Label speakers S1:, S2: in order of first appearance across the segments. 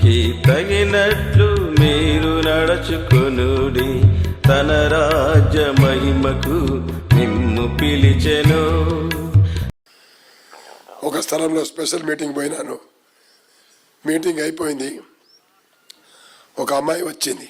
S1: దేవునికి తగినట్లు మీరు నడుచుకునుడి. తన రాజ్య మహిమకు మిమ్ము పిలిచెను.
S2: ఒక స్థలంలో స్పెషల్ మీటింగ్ పోయినాను. మీటింగ్ అయిపోయింది. ఒక అమ్మాయి వచ్చింది.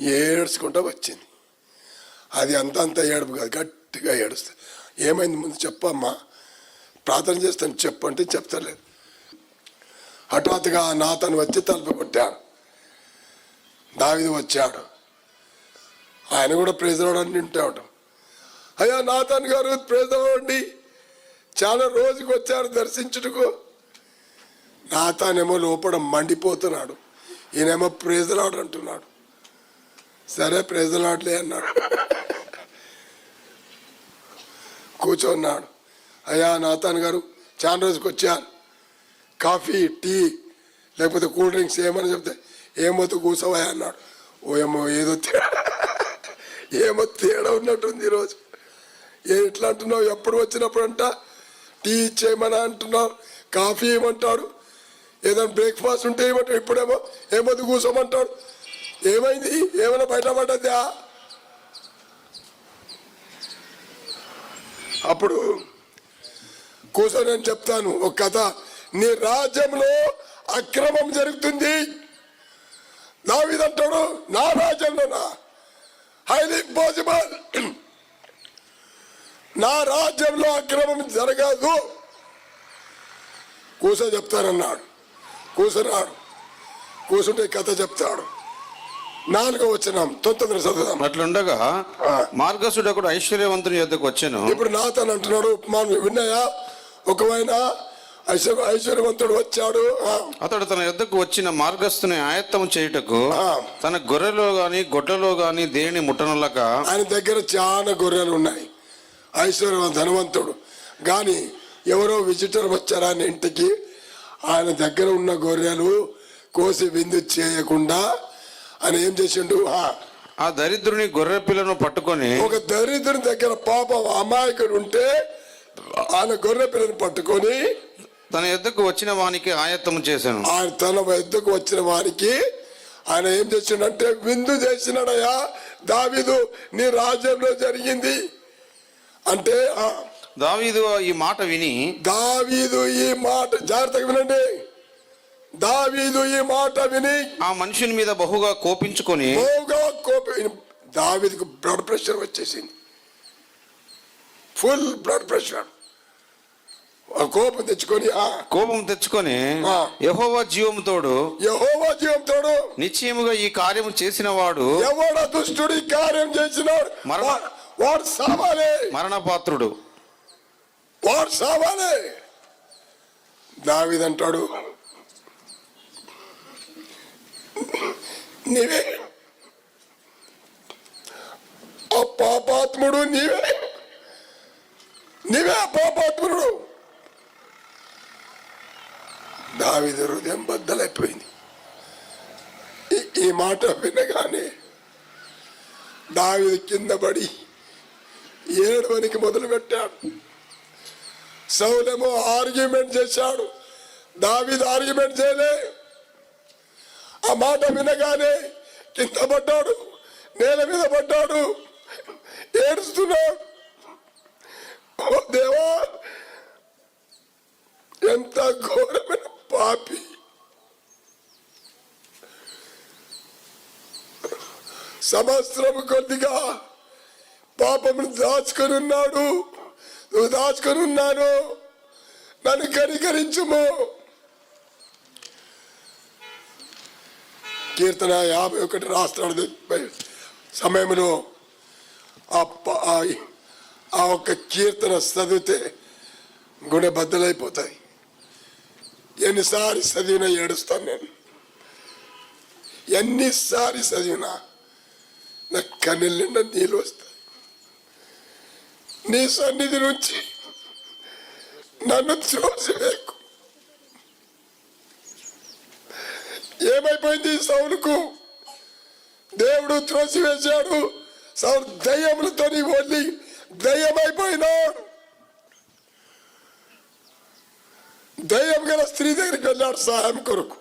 S2: ఏడ్చుకుంటా వచ్చింది. అది అంత అంత ఏడుపు కాదు గట్టిగా ఏడుస్తా ఏమైంది ముందు చెప్పమ్మా. ప్రార్థన చేస్తాను చెప్పంటే చెప్తలేదు. హఠాత్తుగా నాతను వచ్చి తలుపు కొట్టాడు. దావిది వచ్చాడు. ఆయన కూడా ప్రెజరాడు అని ఉంటాడు అయ్యా నాథన్ గారు ప్రేజలోండి చాలా రోజుకి వచ్చారు దర్శించుటకు. నాతానేమో లోపల మండిపోతున్నాడు. ఈయనేమో ప్రేజలాడు అంటున్నాడు సరే ప్రేజలాడలే అన్నాడు. కూర్చోన్నాడు. అయ్యా నాతాన్ గారు చాలా రోజుకి వచ్చారు. కాఫీ టీ లేకపోతే కూల్ డ్రింక్స్ ఏమని చెప్తే ఏమొద్దు కూర్చోవా అన్నాడు. ఓ ఏమో ఏదో తేడా ఏమో తేడా ఉన్నట్టుంది ఈరోజు. ఏ ఎట్లా అంటున్నావు? ఎప్పుడు వచ్చినప్పుడు అంట టీ ఇచ్చేయమని అంటున్నావు కాఫీ ఇవ్వమంటాడు ఏదైనా బ్రేక్ఫాస్ట్ ఉంటే ఇవ్వమంటాడు ఇప్పుడేమో ఏమొద్దు కూర్చోమంటాడు. ఏమైంది? ఏమైనా బయటపడ్డదా అప్పుడు కూర్చొని నేను చెప్తాను ఒక కథ. నీ రాజ్యంలో అక్రమం జరుగుతుంది. దావిదంటాడు నా రాజ్యంలోనా హైలీ పాసిబుల్. నా రాజ్యంలో అక్రమం జరగదు. కూస చెప్తానన్నాడు కూసున్నాడు కూసుంటే కథ చెప్తాడు. నాలుగో వచ్చినాం తొమ్మిది చదువుదాం.
S1: అట్లుండగా మార్గసుడు ఒకడు ఐశ్వర్యవంతుని యొద్దకు వచ్చాను.
S2: ఇప్పుడు నాతను అంటున్నాడు మనం విన్నాయా? ఒకవైన ఐశ్వర్యవంతుడు వచ్చాడు.
S1: అతడు తన యొద్దకు వచ్చిన మార్గస్థుని ఆయత్తము చేయుటకు. తన గొర్రెలో గాని గొడ్లలో గాని దేని ముట్టనులక
S2: ఆయన దగ్గర చాలా గొర్రెలు ఉన్నాయి. ఐశ్వర్య ధనవంతుడు. కానీ ఎవరో విజిటర్ వచ్చారా ఇంటికి ఆయన దగ్గర ఉన్న గొర్రెలు కోసి విందు చేయకుండా ఆయన ఏం చేసిండు? ఆ,
S1: ఆ దరిద్రుని గొర్రె పిల్లను పట్టుకొని
S2: ఒక దరిద్రుని దగ్గర పాపం అమాయకుడు ఉంటే ఆయన గొర్రె పిల్లని పట్టుకొని
S1: తన యొద్దకు వచ్చిన వానికి ఆయత్తము చేశాను.
S2: ఆయన తన వద్దకు వచ్చిన వారికి ఆయన ఏం చేసిండంటే విందు చేసినాడయ్యా దావీదు నీ రాజ్యంలో జరిగింది. అంటే
S1: దావీదు ఈ మాట విని
S2: దావీదు ఈ మాట జాగ్రత్తగా వినండి. దావీదు ఈ మాట విని
S1: ఆ మనుషుని మీద బహుగా కోపించుకొని
S2: బహుగా కోప దావీదుకు బ్లడ్ ప్రెషర్ వచ్చేసింది. ఫుల్ బ్లడ్ ప్రెషర్ కోపం తెచ్చుకొని ఆ.
S1: కోపం తెచ్చుకొని. యహోవా జీవము తోడు
S2: యహోవా జీవంతోడు
S1: నిశ్చయముగా ఈ కార్యము చేసిన వాడు
S2: ఎవడ దుష్టుడి కార్యం చేసినాడు?
S1: మరణ-
S2: వాడు సావాలి
S1: మరణపాత్రుడు.
S2: వాడు సావాలి దావిదంటాడు నీవే. ఆ పాపాత్ముడు నీవే. నీవే ఆ పాపాత్ముడు. దావిద హృదయం బద్దలైపోయింది. ఈ- మాట వినగానే దావిద కింద పడి ఏడవనికి మొదలు పెట్టాడు సౌలేమో ఆర్గ్యుమెంట్ చేశాడు. దావిద ఆర్గ్యుమెంట్ చేయలే. ఆ మాట వినగానే కింద పడ్డాడు నేల మీద పడ్డాడు ఏడుస్తున్నాడు. ఓ దేవా ఎంత ఘోరమైన పాపి సంవత్సరం కొద్దిగా పాపమును దాచుకొని ఉన్నాడు నువ్వు దాచుకొని ఉన్నాను నన్ను కనికరించుము కీర్తన యాభై ఒకటి రాష్ట్రాలు సమయంలో ఆ ప- ఆ- ఆ ఒక్క కీర్తన చదివితే గుండె బద్దలైపోతాయి ఎన్నిసారి చదివినా ఏడుస్తాను నేను. ఎన్నిసారి చదివినా నా కన్నెల నిండా నీళ్ళు వస్తాయి. నీ సన్నిధి నుంచి నన్ను చూసివేకు ఏమైపోయింది ఈ సౌలుకు? దేవుడు త్రోసివేశాడు. సౌలు దయ్యములతో వల్లి దయ్యమైపోయినాడు దయ్యం గల స్త్రీ దగ్గరికి వెళ్ళాడు సహాయం కొరకు.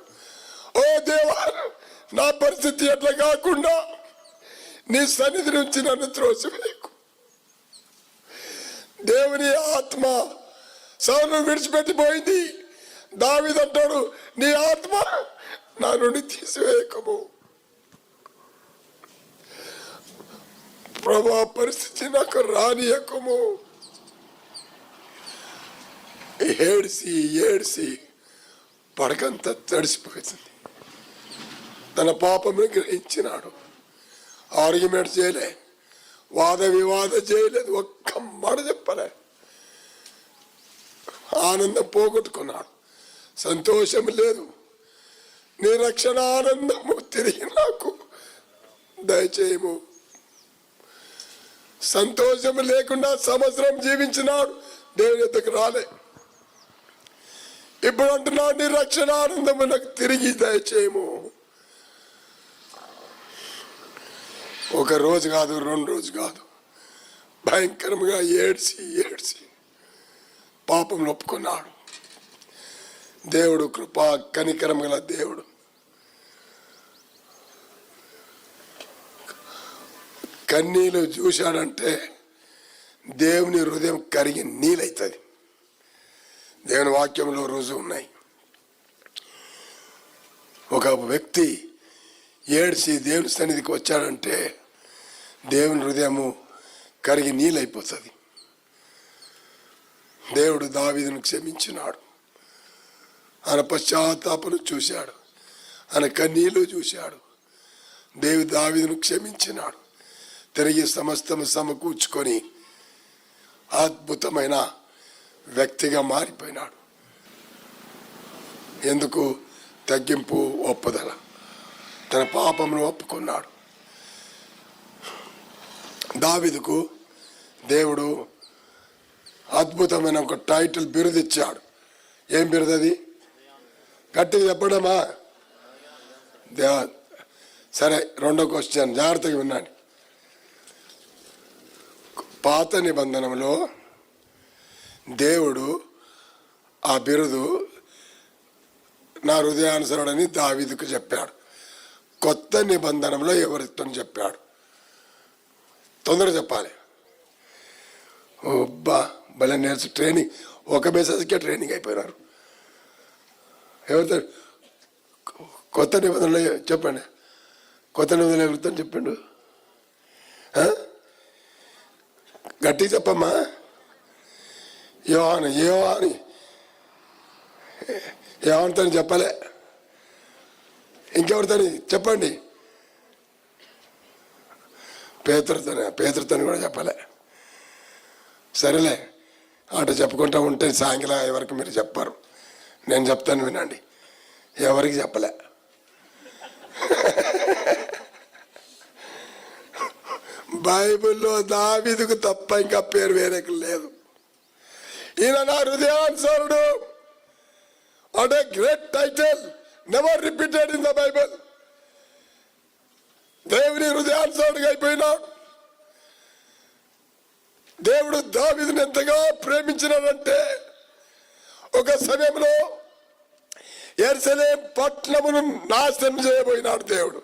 S2: ఓ దేవా నా పరిస్థితి ఎట్లా కాకుండా నీ సన్నిధి నుంచి నన్ను త్రోసివేయకు. దేవుని ఆత్మ సౌను విడిచిపెట్టిపోయింది. దావిదంటాడు నీ ఆత్మ నా నుండి తీసివేయకము. ప్రభా పరిస్థితి నాకు రానియకము. ఏడ్చి ఏడ్చి పడకంతా తడిసిపోతుంది తన పాపమును గ్రహించినాడు. ఆర్గ్యుమెంట్ చేయలే. వాద వివాద చేయలేదు. ఒక్క మాట చెప్పలే. ఆనందం పోగొట్టుకున్నాడు. సంతోషం లేదు. నీ రక్షణ ఆనందము తిరిగి నాకు. దయచేయము. సంతోషం లేకుండా సంవత్సరం జీవించినాడు. దేవుని ఎద్దకు రాలే. ఇప్పుడు అంటున్నాడు నీ రక్షణ ఆనందము నాకు తిరిగి దయచేయము. ఒక రోజు కాదు రెండు రోజు కాదు. భయంకరంగా ఏడ్చి ఏడ్చి పాపం ఒప్పుకున్నాడు దేవుడు కృపా కనికరం గల దేవుడు. కన్నీళ్ళు చూశాడంటే దేవుని హృదయం కరిగి నీలవుతుంది దేవుని వాక్యంలో రోజు ఉన్నాయి. ఒక వ్యక్తి ఏడ్చి దేవుని సన్నిధికి వచ్చాడంటే దేవుని హృదయము కరిగి నీళ్ళైపోతుంది. దేవుడు దావీదును క్షమించినాడు. ఆయన పశ్చాత్తాపను చూశాడు. ఆయన కన్నీళ్ళు చూశాడు. దేవుడు దావీదును క్షమించినాడు. తిరిగి సమస్తము సమకూర్చుకొని అద్భుతమైన వ్యక్తిగా మారిపోయినాడు. ఎందుకు? తగ్గింపు ఒప్పుదల. తన పాపమును ఒప్పుకున్నాడు. దావిదుకు దేవుడు అద్భుతమైన ఒక టైటిల్ బిరుదు ఇచ్చాడు ఏం బిరుదు అది గట్టిగా చెప్పడమా? సరే రెండో క్వశ్చన్ జాగ్రత్తగా విన్నాను పాత నిబంధనలో దేవుడు ఆ బిరుదు నా హృదయానుసరుడని దావీదుకు చెప్పాడు. కొత్త నిబంధనలో ఎవరితో చెప్పాడు? తొందర చెప్పాలి. బా భలే నేర్చు. ట్రైనింగ్ ఒక మెసేజ్కే ట్రైనింగ్ అయిపోయినారు. ఎవరితో? కొత్త నిబంధనలు చెప్పండి. కొత్త నిబంధనలు ఎవరితో చెప్పిండు? ఆ? గట్టిగా చెప్పమ్మా. యోహాను యోహాని. యోహాన్తో చెప్పలే. ఇంకెవరితో చెప్పండి. పేదరితో పేదరితో కూడా చెప్పలే. సరేలే అటు చెప్పుకుంటా ఉంటే సాయంకాలం ఎవరికి మీరు చెప్పారు. నేను చెప్తాను వినండి. ఎవరికి చెప్పలే? బైబిల్లో దావిదుకు తప్ప ఇంకా పేరు వేరే లేదు. ఈయన నా హృదయానుసారుడు. అంటే great title never repeated in the Bible దేవుని హృదయానుసారుడిగా అయిపోయినాడు దేవుడు దావిదుని ఎంతగా ప్రేమించినాడంటే ఒక సమయంలో ఎర్సలేం పట్నమును నాశనం చేయబోయినాడు దేవుడు.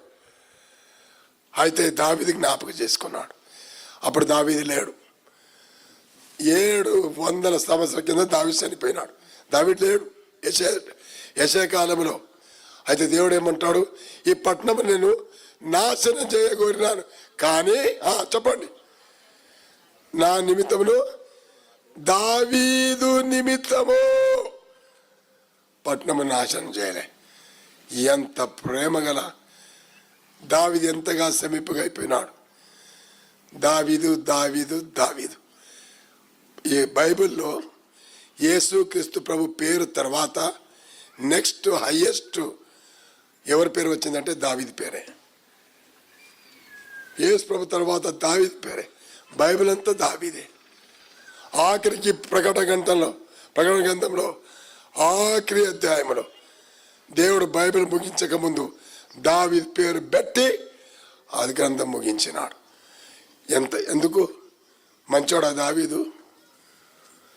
S2: అయితే దావిది జ్ఞాపకం చేసుకున్నాడు. అప్పుడు దావిది లేడు. ఏడు వందల సంవత్సరాల కింద దావి చనిపోయినాడు. దావిడ్ లేడు. యశే యశే కాలంలో. అయితే దేవుడు ఏమంటాడు? ఈ పట్టణం నేను నాశనం చేయగోరినాను. కానీ చెప్పండి. నా నిమిత్తమును దావీదు నిమిత్తము పట్టణము నాశనం చేయలే. ఎంత ప్రేమ గల దావిది ఎంతగా సమీపగా అయిపోయినాడు. దావీదు దావీదు దావీదు. ఈ బైబిల్లో యేసు క్రీస్తు ప్రభు పేరు తర్వాత నెక్స్ట్ హయ్యెస్ట్ ఎవరి పేరు వచ్చిందంటే దావీది పేరే. యేసు ప్రభు తర్వాత దావీది పేరే. బైబిల్ అంతా దావిదే. ఆఖరికి ప్రకటన గ్రంథంలో ప్రకటన గ్రంథంలో ఆఖరి అధ్యాయంలో దేవుడు బైబిల్ ముగించక ముందు దావీదు పేరు పెట్టి అది గ్రంథం ముగించినాడు. ఎంత ఎందుకు? మంచోడా దావీదు?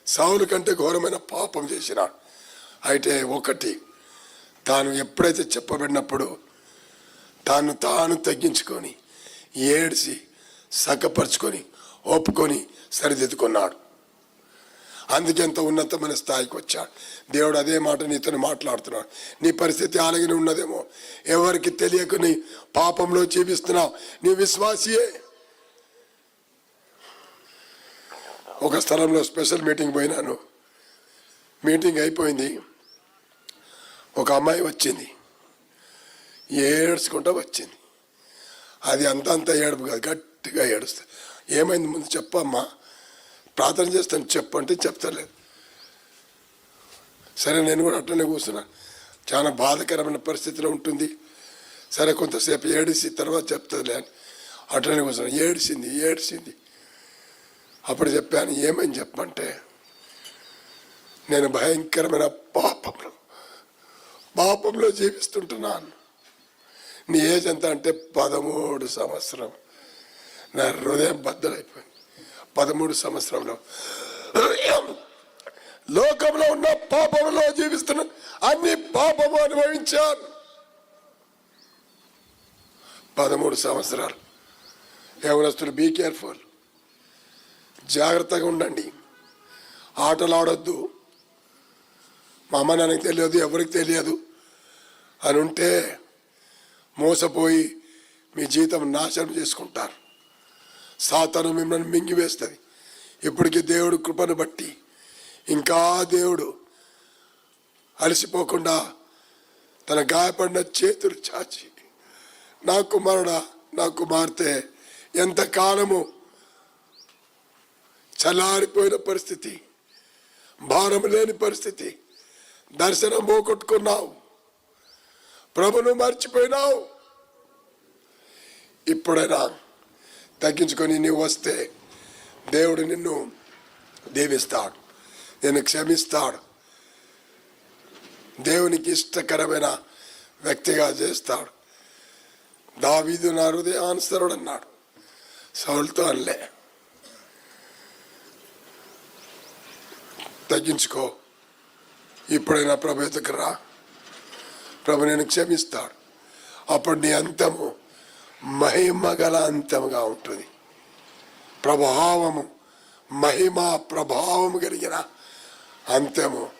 S2: సౌలు కంటే ఘోరమైన పాపం చేసినాడు అయితే ఒకటి తాను ఎప్పుడైతే చెప్పబడినప్పుడు తాను తాను తగ్గించుకొని ఏడ్చి సక్కపరుచుకొని ఒప్పుకొని సరిదిద్దుకున్నాడు. అందుకెంత ఉన్నతమైన స్థాయికి వచ్చాడు. దేవుడు అదే మాట నీతో మాట్లాడుతున్నాడు. నీ పరిస్థితి అలాగనే ఉన్నదేమో. ఎవరికి తెలియక నీ పాపంలో జీవిస్తున్నావు. నీ విశ్వాసియే. ఒక స్థలంలో స్పెషల్ మీటింగ్ పోయినాను. మీటింగ్ అయిపోయింది. ఒక అమ్మాయి వచ్చింది. ఏడ్చుకుంటా వచ్చింది. అది అంత అంత ఏడుపు కాదు గట్టిగా ఏడుస్తా. ఏమైంది ముందు చెప్పమ్మా. ప్రార్థన చేస్తాను చెప్పంటే చెప్తలేదు. సరే నేను కూడా అట్లనే కూర్చున్నా. చాలా బాధకరమైన పరిస్థితిలో ఉంటుంది. సరే కొంతసేపు ఏడిసి తర్వాత చెప్తుందిలే అని అట్లనే కూర్చున్నా. ఏడిసింది ఏడిసింది. అప్పుడు చెప్పాను ఏమని చెప్పంటే నేను భయంకరమైన పాపంలో పాపంలో జీవిస్తుంటున్నాను. నీ ఏజ్ ఎంత అంటే పదమూడు సంవత్సరం. నా హృదయం బద్దలైపోయింది. పదమూడు సంవత్సరంలో లోకంలో ఉన్న పాపంలో జీవిస్తున్న అన్ని పాపము అనుభవించాను. పదమూడు సంవత్సరాలు. యవనస్తులు బీ కేర్ఫుల్ జాగ్రత్తగా ఉండండి. ఆటలు ఆడొద్దు మా అమ్మ నాన్నకి తెలియదు ఎవరికి తెలియదు అని ఉంటే మోసపోయి మీ జీవితం నాశనం చేసుకుంటారు. సాతను మిమ్మల్ని మింగివేస్తుంది. ఇప్పటికీ దేవుడు కృపను బట్టి ఇంకా దేవుడు అలసిపోకుండా తన గాయపడిన చేతులు చాచి నా కుమారుడా నా కుమార్తె ఎంతకాలము చల్లారిపోయిన పరిస్థితి భారం లేని పరిస్థితి దర్శనం పోగొట్టుకున్నావు ప్రభును మర్చిపోయినావు. ఇప్పుడైనా తగ్గించుకొని నీవు వస్తే దేవుడు నిన్ను దీవిస్తాడు నిన్ను క్షమిస్తాడు. దేవునికి ఇష్టకరమైన వ్యక్తిగా చేస్తాడు. దావీదు నా హృదయానుసరుడు అన్నాడు సౌలుతో అనలే. తగ్గించుకో ఇప్పుడైనా ప్రభు ఎదుకు రా. ప్రభు నేను క్షమిస్తాడు. అప్పుడు నీ అంతము మహిమ గల అంతముగా ఉంటుంది. ప్రభావము మహిమ ప్రభావము కలిగిన అంతము.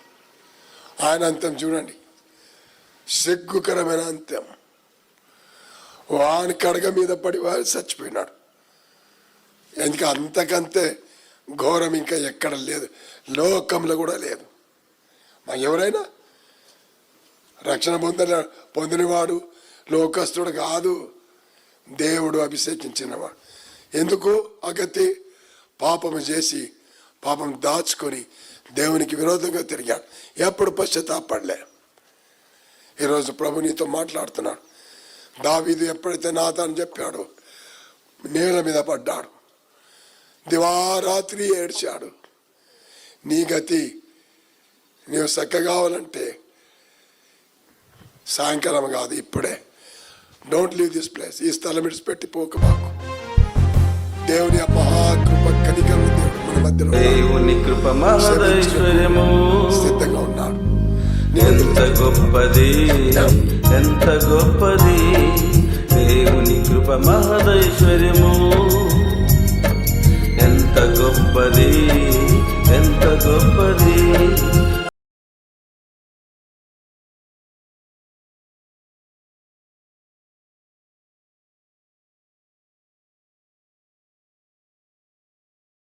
S2: ఆయన అంతం చూడండి. సిగ్గుకరమైన అంత్యం వాని కడగ మీద పడి వారు చచ్చిపోయినాడు ఎందుకు అంతకంతే ఘోరం ఇంకా ఎక్కడ లేదు. లోకంలో కూడా లేదు. మా ఎవరైనా రక్షణ పొందిన పొందినవాడు లోకస్తుడు కాదు. దేవుడు అభిషేకించినవాడు. ఎందుకు? అగతి పాపము చేసి పాపం దాచుకొని దేవునికి విరోధంగా తిరిగాడు. ఎప్పుడు పశ్చాత్తాపడలే. ఈరోజు ప్రభు నీతో మాట్లాడుతున్నాడు. దావీదు ఎప్పుడైతే నాథ అని చెప్పాడో నేల మీద పడ్డాడు. దివారాత్రి ఏడ్చాడు. నీ గతి నీవు చక్క కావాలంటే సాయంకాలం కాదు ఇప్పుడే. డోంట్ లీవ్ దిస్ ప్లేస్ ఈ స్థలం విడిచిపెట్టి పోక మాకు. దేవుని మహాకృప కనికరణ దేవుడు మన మధ్యలో.
S3: దేవుని కృప మహదైశ్వర్యము.
S2: సిద్ధంగా ఉన్నాడు.
S3: ఎంత గొప్పది ఎంత గొప్పది. దేవుని కృప మహదైశ్వర్యము. ఎంత గొప్పది ఎంత గొప్పది.